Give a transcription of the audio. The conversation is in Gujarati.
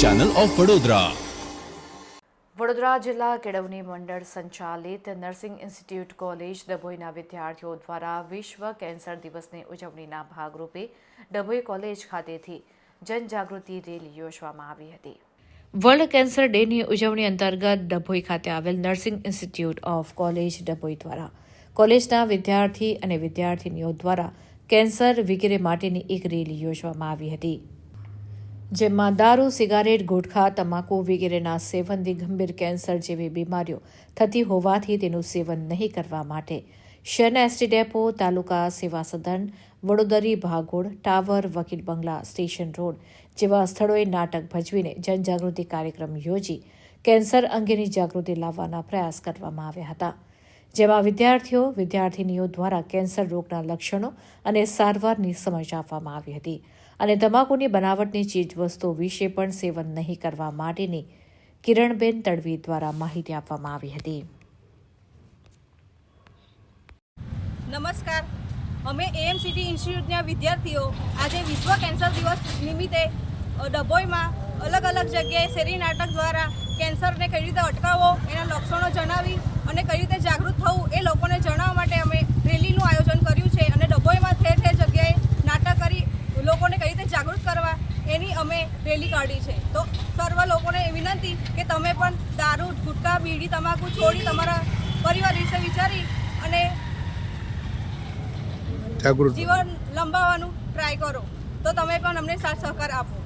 ચેનલ ઓફ વડોદરા વડોદરા જિલ્લા કેળવણી મંડળ સંચાલિત નર્સિંગ ઇન્સ્ટિટ્યૂટ કોલેજ ડભોઈના વિદ્યાર્થીઓ દ્વારા વિશ્વ કેન્સર દિવસની ઉજવણીના ભાગરૂપે ડભોઈ કોલેજ ખાતેથી જનજાગૃતિ રેલી યોજવામાં આવી હતી. વર્લ્ડ કેન્સર ડેની ઉજવણી અંતર્ગત ડભોઈ ખાતે આવેલ nursing institute of college Dabhoi દ્વારા કોલેજના વિદ્યાર્થી અને વિદ્યાર્થીનીઓ દ્વારા કેન્સર વગેરે માટેની એક રેલી યોજવામાં આવી હતી. જેમાં દારૂ, સિગારેટ, ગુટખા, તમાકુ વગેરેના સેવનથી ગંભીર કેન્સર જેવી બીમારીઓ થતી હોવાથી તેનું સેવન નહીં કરવા માટે. શહેરના એસટી ડેપો, તાલુકા સેવા સદન, વડોદરી ભાગોળ, ટાવર, વકીલ બંગલા, સ્ટેશન રોડ જેવા સ્થળોએ નાટક ભજવીને જનજાગૃતિ કાર્યક્રમ યોજી કેન્સર અંગેની જાગૃતિ લાવવાના પ્રયાસ કરવામાં આવ્યા હતા. જેમાં વિદ્યાર્થીઓ વિદ્યાર્થીનીઓ દ્વારા કેન્સર રોગના લક્ષણો અને સારવારની સમજ આપવામાં આવી હતી. અને તમાકુની બનાવટની ચીજવસ્તુઓ વિશે પણ સેવન નહીં કરવા માટેની કિરણબેન તડવી દ્વારા માહિતી આપવામાં આવી હતી. નમસ્કાર. અમે એએમસીટી ઇન્સ્ટિટ્યૂટના વિદ્યાર્થીઓ આજે વિશ્વ કેન્સર દિવસ નિમિત્તે ડભોઈમાં અલગ અલગ જગ્યાએ શેરી નાટક દ્વારા કેન્સરને કઈ રીતે અટકાવવો એના લક્ષણો જણાવી અને કઈ રીતે જાગૃત થવું એ લોકોને જણાવવા માટે અમે રેલીનું આયોજન કર્યું છે અને ડભોઈમાં ઠેર ઠેર જગ્યાએ નાટક કરી લોકોને કઈ રીતે જાગૃત કરવા એની અમે રેલી કાઢી છે. તો સર્વ લોકોને વિનંતી કે તમે પણ દારૂ ગુટકા બીડી તમાકુ છોડી તમારા પરિવાર વિશે વિચારી અને જીવન લંબાવવાનું ટ્રાય કરો. તો તમે પણ અમને સાથ સહકાર આપો.